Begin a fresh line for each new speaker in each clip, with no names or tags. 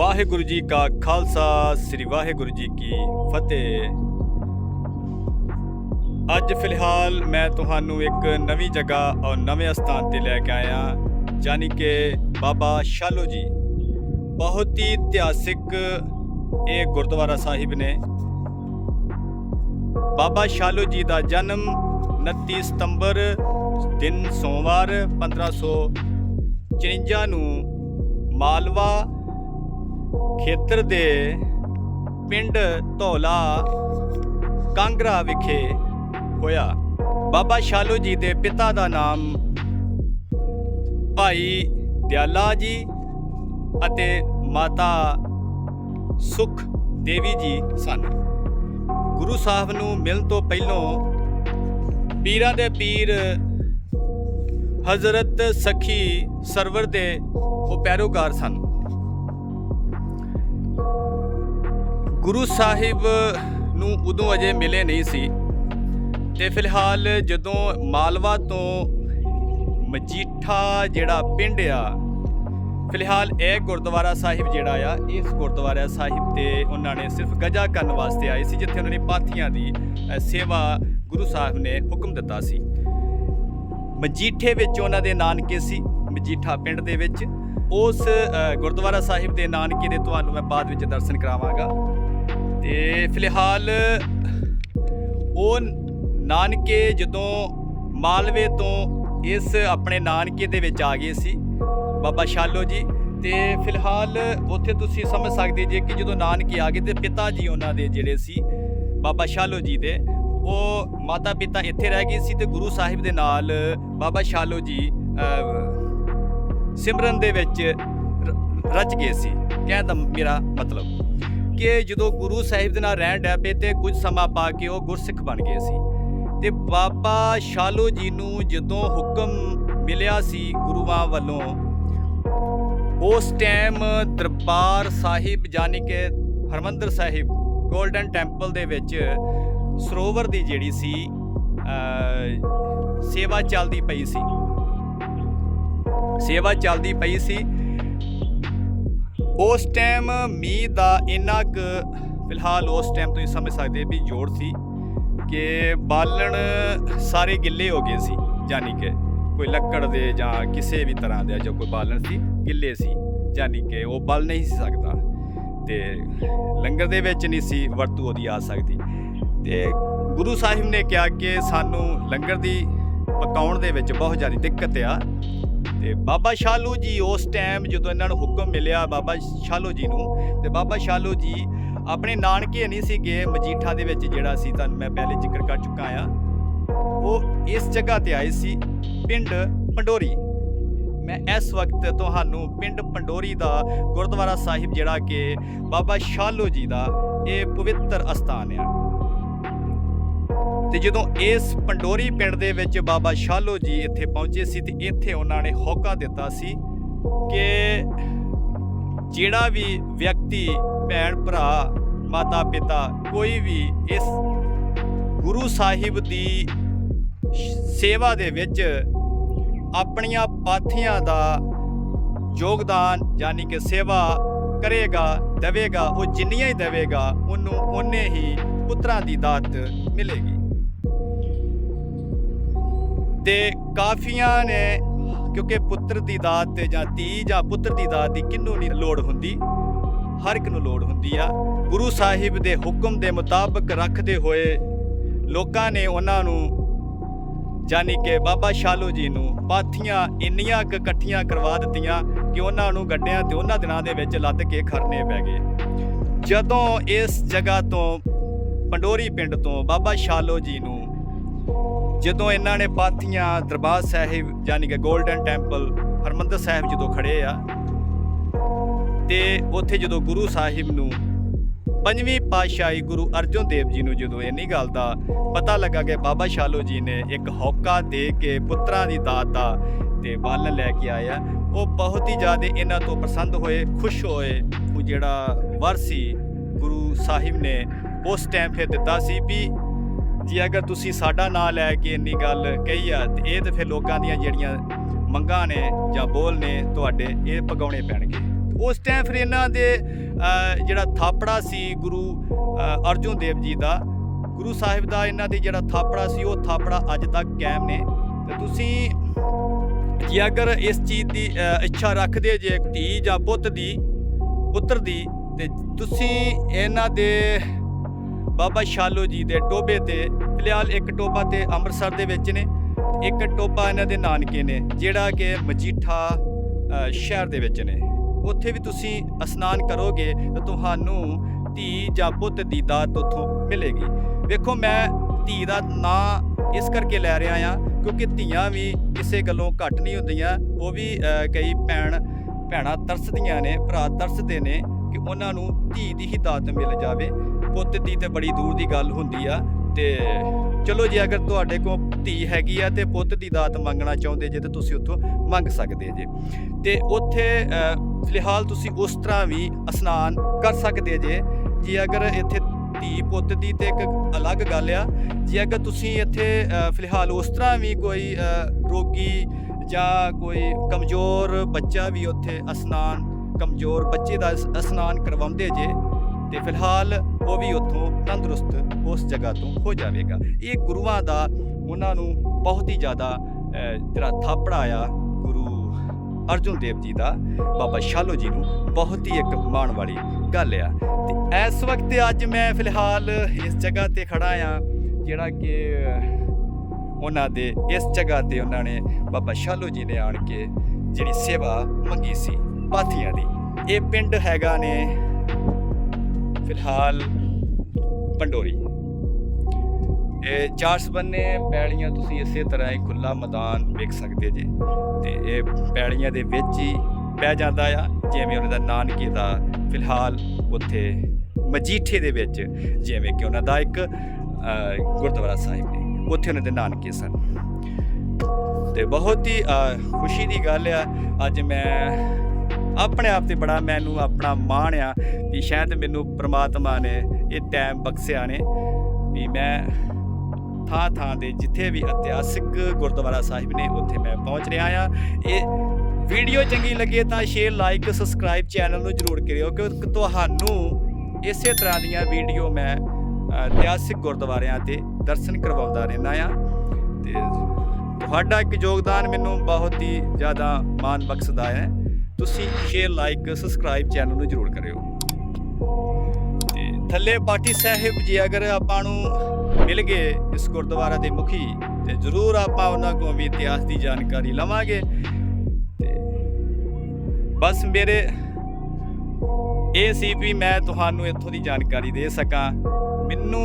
ਵਾਹਿਗੁਰੂ ਜੀ ਕਾ ਖਾਲਸਾ, ਸ੍ਰੀ ਵਾਹਿਗੁਰੂ ਜੀ ਕੀ ਫਤਿਹ। ਅੱਜ ਫਿਲਹਾਲ ਮੈਂ ਤੁਹਾਨੂੰ ਇੱਕ ਨਵੀਂ ਜਗ੍ਹਾ ਔਰ ਨਵੇਂ ਸਥਾਨ ਤੇ ਲੈ ਕੇ ਆਇਆ ਯਾਨੀ ਕਿ ਬਾਬਾ ਸ਼ਾਲੋ ਜੀ। ਬਹੁਤ ਹੀ ਇਤਿਹਾਸਿਕ ਇਹ ਗੁਰਦੁਆਰਾ ਸਾਹਿਬ ਨੇ। ਬਾਬਾ ਸ਼ਾਲੋ ਜੀ ਦਾ ਜਨਮ 29 ਸਤੰਬਰ ਦਿਨ ਸੋਮਵਾਰ 1554 ਨੂੰ ਮਾਲਵਾ ਖੇਤਰ ਦੇ ਪਿੰਡ ਧੌਲਾ, ਕਾਂਗਰਾ ਵਿਖੇ ਹੋਇਆ। ਬਾਬਾ ਸ਼ਾਲੂ ਜੀ ਦੇ ਪਿਤਾ ਦਾ ਨਾਮ ਭਾਈ ਦਿਆਲਾ ਜੀ ਅਤੇ ਮਾਤਾ ਸੁਖ ਦੇਵੀ ਜੀ ਸਨ। ਗੁਰੂ ਸਾਹਿਬ ਨੂੰ ਮਿਲਣ ਤੋਂ ਪਹਿਲਾਂ ਪੀਰਾਂ ਦੇ ਪੀਰ ਹਜ਼ਰਤ ਸਖੀ ਸਰਵਰ ਦੇ ਉਹ ਪੈਰੋਕਾਰ ਸਨ। ਗੁਰੂ ਸਾਹਿਬ ਨੂੰ ਉਦੋਂ ਅਜੇ ਮਿਲੇ ਨਹੀਂ ਸੀ। ਤੇ ਫਿਲਹਾਲ ਜਦੋਂ ਮਾਲਵਾ ਤੋਂ ਮਜੀਠਾ ਜਿਹੜਾ ਪਿੰਡ ਆ, ਫਿਲਹਾਲ ਇਹ ਗੁਰਦੁਆਰਾ ਸਾਹਿਬ ਜਿਹੜਾ ਆ, ਇਸ ਗੁਰਦੁਆਰਾ ਸਾਹਿਬ ਤੇ ਉਹਨਾਂ ਨੇ ਸਿਰਫ ਗਜਾ ਕਰਨ ਵਾਸਤੇ ਆਏ ਸੀ, ਜਿੱਥੇ ਉਹਨਾਂ ਨੇ ਪਾਥੀਆਂ ਦੀ ਸੇਵਾ ਗੁਰੂ ਸਾਹਿਬ ਨੇ ਹੁਕਮ ਦਿੱਤਾ ਸੀ। ਮਜੀਠੇ ਵਿੱਚ ਉਹਨਾਂ ਦੇ ਨਾਨਕੇ ਸੀ, ਮਜੀਠਾ ਪਿੰਡ ਦੇ ਵਿੱਚ। ਉਸ ਗੁਰਦੁਆਰਾ ਸਾਹਿਬ ਦੇ ਨਾਨਕੇ ਦੇ ਤੁਹਾਨੂੰ ਮੈਂ ਬਾਅਦ ਵਿੱਚ ਦਰਸ਼ਨ ਕਰਾਵਾਂਗਾ। ਤੇ ਫਿਲਹਾਲ ਉਹ ਨਾਨਕੇ ਜਦੋਂ ਮਾਲਵੇ ਤੋਂ ਇਸ ਆਪਣੇ ਨਾਨਕੇ ਦੇ ਵਿੱਚ ਆ ਗਏ ਸੀ, ਬਾਬਾ ਸ਼ਾਲੋ ਜੀ। ਤੇ ਫਿਲਹਾਲ ਉੱਥੇ ਤੁਸੀਂ ਸਮਝ ਸਕਦੇ ਜੇ ਕਿ ਜਦੋਂ ਨਾਨਕੇ ਆ ਗਏ ਤੇ ਪਿਤਾ ਜੀ ਉਹਨਾਂ ਦੇ ਜਿਹੜੇ ਸੀ, ਬਾਬਾ ਸ਼ਾਲੋ ਜੀ ਦੇ, ਉਹ ਮਾਤਾ ਪਿਤਾ ਇੱਥੇ ਰਹਿ ਗਏ ਸੀ ਤੇ ਗੁਰੂ ਸਾਹਿਬ ਦੇ ਨਾਲ ਬਾਬਾ ਸ਼ਾਲੋ ਜੀ ਸਿਮਰਨ ਦੇ ਵਿੱਚ ਰਚ ਗਏ ਸੀ। ਕਹਿਣ ਦਾ ਮੇਰਾ ਮਤਲਬ। ਕਿ ਜਦੋਂ ਗੁਰੂ ਸਾਹਿਬ ਦੇ ਨਾਲ ਰਹਿਣ ਡੈ ਪਏ ਤੇ ਕੁਝ ਸਮਾਂ ਪਾ ਕੇ ਉਹ ਗੁਰਸਿੱਖ ਬਣ ਗਏ ਸੀ। ਤੇ ਬਾਬਾ ਸ਼ਾਲੋ ਜੀ ਨੂੰ ਜਦੋਂ ਹੁਕਮ ਮਿਲਿਆ ਸੀ ਗੁਰੂਆਂ ਵੱਲੋਂ, ਉਸ ਟਾਈਮ ਦਰਬਾਰ ਸਾਹਿਬ ਜਾਨੀ ਕਿ ਹਰਮੰਦਰ ਸਾਹਿਬ 골ਡਨ ਟੈਂਪਲ ਦੇ ਵਿੱਚ ਸਰੋਵਰ ਦੀ ਜਿਹੜੀ ਸੀ ਸੇਵਾ ਚੱਲਦੀ ਪਈ ਸੀ। ਸੇਵਾ ਚੱਲਦੀ ਪਈ ਸੀ। ਉਸ ਟਾਈਮ ਮੀਂਹ ਦਾ ਇੰਨਾ ਕੁ, ਫਿਲਹਾਲ ਉਸ ਟਾਈਮ ਤੁਸੀਂ ਸਮਝ ਸਕਦੇ ਵੀ ਜੋੜ ਸੀ ਕਿ ਬਾਲਣ ਸਾਰੇ ਗਿੱਲੇ ਹੋ ਗਏ ਸੀ ਜਾਨੀ ਕਿ ਕੋਈ ਲੱਕੜ ਦੇ ਜਾਂ ਕਿਸੇ ਵੀ ਤਰ੍ਹਾਂ ਦੇ ਜੋ ਕੋਈ ਬਾਲਣ ਸੀ, ਗਿੱਲੇ ਸੀ ਜਾਨੀ ਕਿ ਉਹ ਬਲ ਨਹੀਂ ਸੀ ਸਕਦਾ ਤੇ ਲੰਗਰ ਦੇ ਵਿੱਚ ਨਹੀਂ ਸੀ ਵਰਤੂ ਉਹਦੀ ਆ ਸਕਦੀ। ਤੇ ਗੁਰੂ ਸਾਹਿਬ ਨੇ ਕਿਹਾ ਕਿ ਸਾਨੂੰ ਲੰਗਰ ਦੀ ਪਕਾਉਣ ਦੇ ਵਿੱਚ ਬਹੁਤ ਜ਼ਿਆਦਾ ਦਿੱਕਤ ਆ ਤੇ ਬਾਬਾ ਸ਼ਾਲੂ ਜੀ ਉਸ ਟਾਈਮ ਜਦੋਂ ਇਹਨਾਂ ਨੂੰ ਹੁਕਮ ਮਿਲਿਆ ਬਾਬਾ ਸ਼ਾਲੂ ਜੀ ਨੂੰ, ਤੇ ਬਾਬਾ ਸ਼ਾਲੂ ਜੀ ਆਪਣੇ ਨਾਨਕੇ ਨਹੀਂ ਸੀ ਗਏ ਮਜੀਠਾ ਦੇ ਵਿੱਚ ਜਿਹੜਾ ਸੀ, ਤੁਹਾਨੂੰ ਮੈਂ ਪਹਿਲੇ ਜ਼ਿਕਰ ਕਰ ਚੁੱਕਾ ਆ ਉਹ ਇਸ ਜਗ੍ਹਾ ਤੇ ਆਏ ਸੀ, ਪਿੰਡ ਪੰਡੋਰੀ। ਮੈਂ ਇਸ ਵਕਤ ਤੁਹਾਨੂੰ ਪਿੰਡ ਪੰਡੋਰੀ ਦਾ ਗੁਰਦੁਆਰਾ ਸਾਹਿਬ ਜਿਹੜਾ ਕਿ ਬਾਬਾ ਸ਼ਾਲੋ ਜੀ ਦਾ ਇਹ ਪਵਿੱਤਰ ਅਸਥਾਨ ਆ। ਤੇ ਜਦੋਂ ਇਸ ਪੰਡੋਰੀ ਪਿੰਡ ਦੇ ਵਿੱਚ ਬਾਬਾ ਸ਼ਾਲੋ ਜੀ ਇੱਥੇ ਪਹੁੰਚੇ ਸੀ ਤੇ ਇੱਥੇ ਉਹਨਾਂ ਨੇ ਹੋਕਾ ਦਿੱਤਾ ਸੀ ਕਿ ਜਿਹੜਾ ਵੀ ਵਿਅਕਤੀ, ਭੈਣ, ਭਰਾ, ਮਾਤਾ, ਪਿਤਾ ਕੋਈ ਵੀ ਇਸ ਗੁਰੂ ਸਾਹਿਬ ਦੀ ਸੇਵਾ ਦੇ ਵਿੱਚ ਆਪਣੀਆਂ ਪਾਥੀਆਂ ਦਾ ਯੋਗਦਾਨ ਯਾਨੀ ਕਿ ਸੇਵਾ ਕਰੇਗਾ, ਦੇਵੇਗਾ, ਉਹ ਜਿੰਨੀਆਂ ਹੀ ਦੇਵੇਗਾ, ਉਹਨੂੰ ਉਹਨੇ ਹੀ ਪੁੱਤਰਾਂ ਦੀ ਦਾਤ ਮਿਲੇਗੀ। ਤੇ ਕਾਫੀਆਂ ਨੇ, ਕਿਉਂਕਿ ਪੁੱਤਰ ਦੀ ਦਾਤ ਤੇ ਜਾਂ ਧੀ ਜਾਂ ਪੁੱਤਰ ਦੀ ਦਾਤ ਦੀ ਕਿੰਨੂੰ ਨਹੀਂ ਲੋੜ ਹੁੰਦੀ, ਹਰ ਇੱਕ ਨੂੰ ਲੋੜ ਹੁੰਦੀ ਆ। ਗੁਰੂ ਸਾਹਿਬ ਦੇ ਹੁਕਮ ਦੇ ਮੁਤਾਬਕ ਰੱਖਦੇ ਹੋਏ ਲੋਕਾਂ ਨੇ ਉਹਨਾਂ ਨੂੰ ਜਾਨੀ ਕਿ ਬਾਬਾ ਸ਼ਾਲੂ ਜੀ ਨੂੰ ਪਾਥੀਆਂ ਇੰਨੀਆਂ ਕੁ ਇਕੱਠੀਆਂ ਕਰਵਾ ਦਿੱਤੀਆਂ ਕਿ ਉਹਨਾਂ ਨੂੰ ਗੱਡਿਆਂ ਤੇ ਉਹਨਾਂ ਦਿਨਾਂ ਦੇ ਵਿੱਚ ਲੱਦ ਕੇ ਖਰਨੇ ਪੈ ਗਏ। ਜਦੋਂ ਇਸ ਜਗ੍ਹਾ ਤੋਂ, ਪੰਡੋਰੀ ਪਿੰਡ ਤੋਂ ਬਾਬਾ ਸ਼ਾਲੋ ਜੀ ਨੂੰ ਜਦੋਂ ਇਹਨਾਂ ਨੇ ਪਾਥੀਆਂ ਦਰਬਾਰ ਸਾਹਿਬ ਯਾਨੀ ਕਿ 골ਡਨ ਟੈਂਪਲ ਹਰਮੰਦਰ ਸਾਹਿਬ ਜਦੋਂ ਖੜੇ ਆ, ਤੇ ਉੱਥੇ ਜਦੋਂ ਗੁਰੂ ਸਾਹਿਬ ਨੂੰ ਪੰਜਵੀਂ ਪਾਤਸ਼ਾਹੀ ਗੁਰੂ ਅਰਜਨ ਦੇਵ ਜੀ ਨੂੰ ਜਦੋਂ ਇੰਨੀ ਗੱਲ ਦਾ ਪਤਾ ਲੱਗਾ ਕਿ ਬਾਬਾ ਸ਼ਾਲੋ ਜੀ ਨੇ ਇੱਕ ਹੌਕਾ ਦੇ ਕੇ ਪੁੱਤਰਾਂ ਦੀ ਦਾਤ ਦਾ ਤੇ ਬਾਲਣ ਲੈ ਕੇ ਆਇਆ, ਉਹ ਬਹੁਤ ਹੀ ਜ਼ਿਆਦਾ ਇਹਨਾਂ ਤੋਂ ਪਸੰਦ ਹੋਏ, ਖੁਸ਼ ਹੋਏ। ਉਹ ਜਿਹੜਾ ਵਰ ਸੀ ਗੁਰੂ ਸਾਹਿਬ ਨੇ ਉਸ ਟਾਈਮ ਫਿਰ ਦਿੱਤਾ ਸੀ ਵੀ ਜੇ, ਅਗਰ ਤੁਸੀਂ ਸਾਡਾ ਨਾਂ ਲੈ ਕੇ ਇੰਨੀ ਗੱਲ ਕਹੀ ਆ, ਤੇ ਇਹ ਤੇ ਫਿਰ ਲੋਕਾਂ ਦੀਆਂ ਜਿਹੜੀਆਂ ਮੰਗਾਂ ਨੇ ਜਾਂ ਬੋਲ ਨੇ ਤੁਹਾਡੇ, ਇਹ ਪਗਾਉਣੇ ਪੈਣਗੇ। ਉਸ ਟਾਈਮ ਫਿਰ ਇਹਨਾਂ ਦੇ ਜਿਹੜਾ ਥਾਪੜਾ ਸੀ ਗੁਰੂ ਅਰਜੁਨ ਦੇਵ ਜੀ ਦਾ, ਗੁਰੂ ਸਾਹਿਬ ਦਾ ਇਹਨਾਂ ਦੇ ਜਿਹੜਾ ਥਾਪੜਾ ਸੀ, ਉਹ ਥਾਪੜਾ ਅੱਜ ਤੱਕ ਕਾਇਮ ਨੇ। ਤੇ ਤੁਸੀਂ ਜੇ ਅਗਰ ਇਸ ਚੀਜ਼ ਦੀ ਇੱਛਾ ਰੱਖਦੇ, ਜੇ ਧੀ ਜਾਂ ਪੁੱਤ ਦੀ, ਪੁੱਤਰ ਦੀ, ਤੇ ਤੁਸੀਂ ਇਹਨਾਂ ਦੇ ਬਾਬਾ ਸ਼ਾਲੋ ਜੀ ਦੇ ਟੋਬੇ ਤੇ, ਫਿਲਹਾਲ ਇੱਕ ਟੋਬਾ ਤੇ ਅੰਮ੍ਰਿਤਸਰ ਦੇ ਵਿੱਚ ਨੇ, ਇੱਕ ਟੋਬਾ ਇਹਨਾਂ ਦੇ ਨਾਨਕੇ ਨੇ, ਜਿਹੜਾ ਕਿ ਮਜੀਠਾ ਸ਼ਹਿਰ ਦੇ ਵਿੱਚ ਨੇ। ਉੱਥੇ ਵੀ ਤੁਸੀਂ ਇਸ਼ਨਾਨ ਕਰੋਗੇ ਤਾਂ ਤੁਹਾਨੂੰ ਧੀ ਜਾਂ ਪੁੱਤ ਦੀ ਦਾਤ ਉੱਥੋਂ ਮਿਲੇਗੀ। ਵੇਖੋ, ਮੈਂ ਧੀ ਦਾ ਨਾਂ ਇਸ ਕਰਕੇ ਲੈ ਰਿਹਾ ਆ ਕਿਉਂਕਿ ਧੀਆਂ ਵੀ ਕਿਸੇ ਗੱਲੋਂ ਘੱਟ ਨਹੀਂ ਹੁੰਦੀਆਂ, ਉਹ ਵੀ ਕਈ ਭੈਣ, ਭੈਣਾਂ ਤਰਸਦੀਆਂ ਨੇ, ਭਰਾ ਤਰਸਦੇ ਨੇ ਕਿ ਉਹਨਾਂ ਨੂੰ ਧੀ ਦੀ ਹੀ ਦਾਤ ਮਿਲ ਜਾਵੇ। ਪੁੱਤ ਦੀ ਤੇ ਬੜੀ ਦੂਰ ਦੀ ਗੱਲ ਹੁੰਦੀ ਆ, ਤੇ ਚਲੋ ਜੇ, ਅਗਰ ਤੁਹਾਡੇ ਕੋਲ ਧੀ ਹੈਗੀ ਆ ਤੇ ਪੁੱਤ ਦੀ ਦਾਤ ਮੰਗਣਾ ਚਾਹੁੰਦੇ ਜੇ, ਤੇ ਤੁਸੀਂ ਉੱਥੋਂ ਮੰਗ ਸਕਦੇ ਜੇ। ਤੇ ਉੱਥੇ ਫਿਲਹਾਲ ਤੁਸੀਂ ਉਸ ਤਰ੍ਹਾਂ ਵੀ ਇਸ਼ਨਾਨ ਕਰ ਸਕਦੇ ਜੇ ਜੇ ਅਗਰ ਇੱਥੇ ਧੀ ਪੁੱਤ ਦੀ ਤੇ ਇੱਕ ਅਲੱਗ ਗੱਲ ਆ, ਜੇ ਅਗਰ ਤੁਸੀਂ ਇੱਥੇ ਫਿਲਹਾਲ ਉਸ ਤਰ੍ਹਾਂ ਵੀ ਕੋਈ ਰੋਗੀ ਜਾਂ ਕੋਈ ਕਮਜ਼ੋਰ ਬੱਚਾ ਵੀ ਉੱਥੇ ਇਸ਼ਨਾਨ, ਕਮਜ਼ੋਰ ਬੱਚੇ ਦਾ ਇਸ- ਇਸ਼ਨਾਨ ਕਰਵਾਉਂਦੇ ਜੇ ਤੇ ਫਿਲਹਾਲ ਉਹ ਵੀ ਉੱਥੋਂ ਤੰਦਰੁਸਤ ਉਸ ਜਗ੍ਹਾ ਤੋਂ ਹੋ ਜਾਵੇਗਾ। ਇਹ ਗੁਰੂਆਂ ਦਾ ਉਹਨਾਂ ਨੂੰ ਬਹੁਤ ਹੀ ਜ਼ਿਆਦਾ ਜਿਹੜਾ ਥਾਪੜਾ ਆ, ਗੁਰੂ ਅਰਜੁਨ ਦੇਵ ਜੀ ਦਾ, ਬਾਬਾ ਸ਼ਾਲੋ ਜੀ ਨੂੰ ਬਹੁਤ ਹੀ ਇੱਕ ਮਾਣ ਵਾਲੀ ਗੱਲ ਆ। ਤੇ ਇਸ ਵਕਤ ਅੱਜ ਮੈਂ ਫਿਲਹਾਲ ਇਸ ਜਗ੍ਹਾ ਤੇ ਖੜਾ ਆ, ਜਿਹੜਾ ਕਿ ਉਹਨਾਂ ਦੇ ਇਸ ਜਗ੍ਹਾ ਤੇ ਉਹਨਾਂ ਨੇ ਬਾਬਾ ਸ਼ਾਲੋ ਜੀ ਨੇ ਆਣ ਕੇ ਜਿਹੜੀ ਸੇਵਾ ਮੰਗੀ ਸੀ, ਪਾਥੀਆਂ ਦੀ। ਇਹ ਪਿੰਡ ਹੈਗਾ ਨੇ ਫਿਲਹਾਲ ਪੰਡੋਰੀ। ਇਹ ਚਾਰ ਸਬੰਨੇ ਪੈਲੀਆਂ ਤੁਸੀਂ ਇਸੇ ਤਰ੍ਹਾਂ ਹੀ ਖੁੱਲਾ ਮੈਦਾਨ ਵੇਖ ਸਕਦੇ ਜੇ। ਤੇ ਇਹ ਪੈਲੀਆਂ ਦੇ ਵਿੱਚ ਹੀ ਪੈ ਜਾਂਦਾ ਆ, ਜਿਵੇਂ ਉਹਨਾਂ ਦਾ ਨਾਨਕੇ ਦਾ ਫਿਲਹਾਲ ਉੱਥੇ ਮਜੀਠੇ ਦੇ ਵਿੱਚ, ਜਿਵੇਂ ਕਿ ਉਹਨਾਂ ਦਾ ਇੱਕ ਗੁਰਦੁਆਰਾ ਸਾਹਿਬ ਨੇ। ਉੱਥੇ ਉਹਨਾਂ ਦੇ ਨਾਨਕੇ ਸਨ। ਤੇ ਬਹੁਤ ਹੀ ਖੁਸ਼ੀ ਦੀ ਗੱਲ ਆ, ਅੱਜ ਮੈਂ ਆਪਣੇ ਆਪ ਤੇ ਬੜਾ ਮੈਨੂੰ ਆਪਣਾ ਮਾਣ ਆ ਵੀ ਸ਼ਾਇਦ ਮੈਨੂੰ ਪ੍ਰਮਾਤਮਾ ਨੇ ਇਹ ਟਾਈਮ ਬਖਸ਼ਿਆ ਨੇ ਵੀ ਮੈਂ ਥਾਂ ਥਾਂ ਦੇ ਜਿੱਥੇ ਵੀ ਇਤਿਹਾਸਿਕ ਗੁਰਦੁਆਰਾ ਸਾਹਿਬ ਨੇ ਉੱਥੇ ਮੈਂ ਪਹੁੰਚ ਰਿਹਾ ਆ। ਇਹ ਵੀਡੀਓ ਚੰਗੀ ਲੱਗੇ ਤਾਂ ਸ਼ੇਅਰ ਲਾਈਕ ਸਬਸਕ੍ਰਾਈਬ ਚੈਨਲ ਨੂੰ ਜਰੂਰ ਕਰਿਓ ਕਿਉਂਕਿ ਤੁਹਾਨੂੰ ਇਸੇ ਤਰ੍ਹਾਂ ਦੀਆਂ ਵੀਡੀਓ ਮੈਂ ਇਤਿਹਾਸਿਕ ਗੁਰਦੁਆਰਿਆਂ ਤੇ ਦਰਸ਼ਨ ਕਰਵਾਉਂਦਾ ਰਹਿੰਦਾ ਆ। ਤੇ ਤੁਹਾਡਾ ਇੱਕ ਯੋਗਦਾਨ ਮੈਨੂੰ ਬਹੁਤ ਹੀ ਜ਼ਿਆਦਾ ਮਾਣ ਬਖਸ਼ਦਾ ਹੈ। ਤੁਸੀਂ ਸ਼ੇਅਰ ਲਾਈਕ ਸਬਸਕ੍ਰਾਈਬ ਚੈਨਲ ਨੂੰ ਜਰੂਰ ਕਰਿਓ। ਤੇ ਥੱਲੇ ਪਾਠੀ ਸਾਹਿਬ ਜੀ, ਅਗਰ ਆਪਾਂ ਨੂੰ ਮਿਲ ਗਏ ਇਸ ਗੁਰਦੁਆਰਾ ਦੇ ਮੁਖੀ, ਤੇ ਜ਼ਰੂਰ ਆਪਾਂ ਉਹਨਾਂ ਕੋਲ ਵੀ ਇਤਿਹਾਸ ਦੀ ਜਾਣਕਾਰੀ ਲਵਾਂਗੇ। ਤੇ ਬਸ ਮੇਰੇ, ਇਹ ਸੀ ਵੀ ਮੈਂ ਤੁਹਾਨੂੰ ਇੱਥੋਂ ਦੀ ਜਾਣਕਾਰੀ ਦੇ ਸਕਾਂ। ਮੈਨੂੰ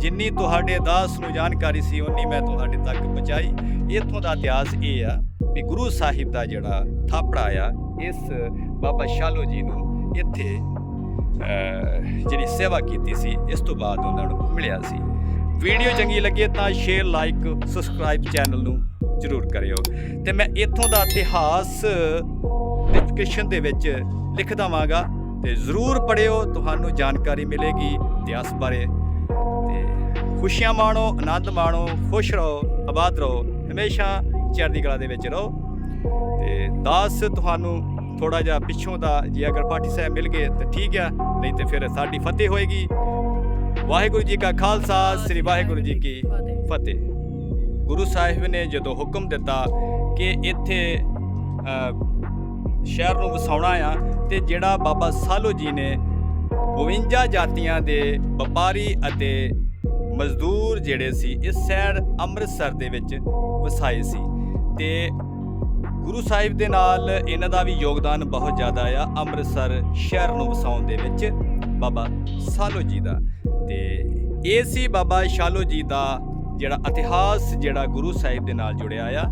ਜਿੰਨੀ ਤੁਹਾਡੇ ਦਾਸ ਨੂੰ ਜਾਣਕਾਰੀ ਸੀ ਉਨੀ ਮੈਂ ਤੁਹਾਡੇ ਤੱਕ ਪਹੁੰਚਾਈ। ਇੱਥੋਂ ਦਾ ਇਤਿਹਾਸ ਇਹ ਆ ਵੀ ਗੁਰੂ ਸਾਹਿਬ ਦਾ ਜਿਹੜਾ ਥਾਪੜਾ ਆ, ਇਸ ਬਾਬਾ ਸ਼ਾਲੋ ਜੀ ਨੂੰ ਇੱਥੇ ਜਿਹੜੀ ਸੇਵਾ ਕੀਤੀ ਸੀ, ਇਸ ਤੋਂ ਬਾਅਦ ਉਹਨਾਂ ਨੂੰ ਮਿਲਿਆ ਸੀ। ਵੀਡੀਓ ਚੰਗੀ ਲੱਗੇ ਤਾਂ ਸ਼ੇਅਰ ਲਾਈਕ ਸਬਸਕ੍ਰਾਈਬ ਚੈਨਲ ਨੂੰ ਜਰੂਰ ਕਰਿਓ। ਤੇ ਮੈਂ ਇੱਥੋਂ ਦਾ ਇਤਿਹਾਸ ਡਿਸਕ੍ਰਿਪਸ਼ਨ ਦੇ ਵਿੱਚ ਲਿਖ ਦਵਾਂਗਾ ਤੇ ਜ਼ਰੂਰ ਪੜਿਓ ਤੁਹਾਨੂੰ ਜਾਣਕਾਰੀ ਮਿਲੇਗੀ ਇਤਿਹਾਸ ਬਾਰੇ। ਖੁਸ਼ੀਆਂ ਮਾਣੋ, ਆਨੰਦ ਮਾਣੋ, ਖੁਸ਼ ਰਹੋ, ਆਬਾਦ ਰਹੋ, ਹਮੇਸ਼ਾ ਚੜ੍ਹਦੀ ਕਲਾ ਦੇ ਵਿੱਚ ਰਹੋ। ਤੇ ਦਾਸ ਤੁਹਾਨੂੰ ਥੋੜਾ ਜਿਹਾ ਪਿੱਛੋਂ ਦਾ ਜੇ ਅਗਰ ਪਾਠੀ ਸਾਹਿਬ ਮਿਲ ਗਏ ਤਾਂ ਠੀਕ ਆ, ਨਹੀਂ ਤੇ ਫਿਰ ਸਾਡੀ ਫਤਿਹ ਹੋਏਗੀ। ਵਾਹਿਗੁਰੂ ਜੀ ਕਾ ਖਾਲਸਾ, ਸ੍ਰੀ ਵਾਹਿਗੁਰੂ ਜੀ ਕੀ ਫਤਿਹ। ਗੁਰੂ ਸਾਹਿਬ ਨੇ ਜਦੋਂ ਹੁਕਮ ਦਿੱਤਾ ਕਿ ਇੱਥੇ ਸ਼ਹਿਰ ਨੂੰ ਵਸਾਉਣਾ ਆ, ਤੇ ਜਿਹੜਾ ਬਾਬਾ ਸਾਲੋ ਜੀ ਨੇ 52 ਜਾਤੀਆਂ ਦੇ ਵਪਾਰੀ ਅਤੇ ਮਜ਼ਦੂਰ ਜਿਹੜੇ ਸੀ, ਇਸ ਸ਼ਹਿਰ ਅੰਮ੍ਰਿਤਸਰ ਦੇ ਵਿੱਚ ਵਸਾਏ ਸੀ ਤੇ ਗੁਰੂ ਸਾਹਿਬ ਦੇ ਨਾਲ ਇਹਨਾਂ ਦਾ ਵੀ ਯੋਗਦਾਨ ਬਹੁਤ ਜ਼ਿਆਦਾ ਆ, ਅੰਮ੍ਰਿਤਸਰ ਸ਼ਹਿਰ ਨੂੰ ਵਸਾਉਣ ਦੇ ਵਿੱਚ, ਬਾਬਾ ਸਾਲੋ ਜੀ ਦਾ। ਤੇ ਇਹ ਸੀ ਬਾਬਾ ਸ਼ਾਲੋ ਜੀ ਦਾ ਜਿਹੜਾ ਇਤਿਹਾਸ, ਜਿਹੜਾ ਗੁਰੂ ਸਾਹਿਬ ਦੇ ਨਾਲ ਜੁੜਿਆ ਆ।